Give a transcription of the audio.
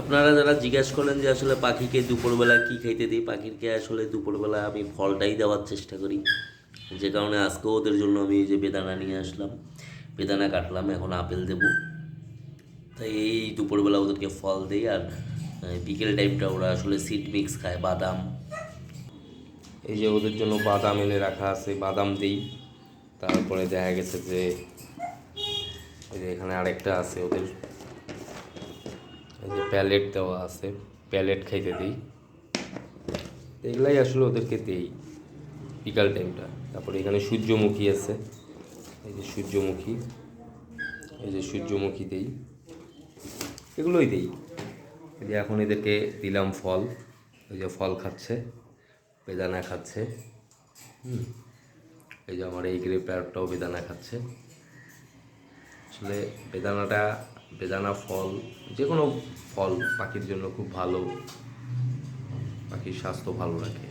আপনারা যারা জিজ্ঞাসা করেন যে আসলে পাখিকে দুপুরবেলা কি খাইতে দিই পাখিকে আসলে দুপুরবেলা আমি ফলটাই দেওয়ার চেষ্টা করি। যে কারণে আজকেও ওদের জন্য আমি যে বেদানা নিয়ে আসলাম। বেদানা কাটলাম, এখন আপেল দেবো। তাই এই দুপুরবেলা ওদেরকে ফল দিই আর বিকেল টাইমটা ওরা আসলে সিড মিক্স খায়, বাদাম। এই যে ওদের জন্য বাদাম এনে রাখা আছে, বাদাম দিই। তারপরে দেখা গেছে যে এখানে আরেকটা আছে ওদের যে প্যালেট দেওয়া আছে, প্যালেট খাইতে দিই। এগুলাই আসলে ওদেরকে দেই, বিকাল টাইমটা তারপরে এখানে সূর্যমুখী আছে। এই যে সূর্যমুখী, এই যে সূর্যমুখী দেই। এগুলোই দেই। এই যে এখন এদেরকে দিলাম ফল। এই যে ফল খাচ্ছে, বেদানা খাচ্ছে। হুম। এই যে আমার এই গ্রে বেদানা খাচ্ছে। আসলে বেদানাটা, বেদানা ফল যে কোনো ফল পাখির জন্য খুব ভালো, পাখির স্বাস্থ্য ভালো রাখে।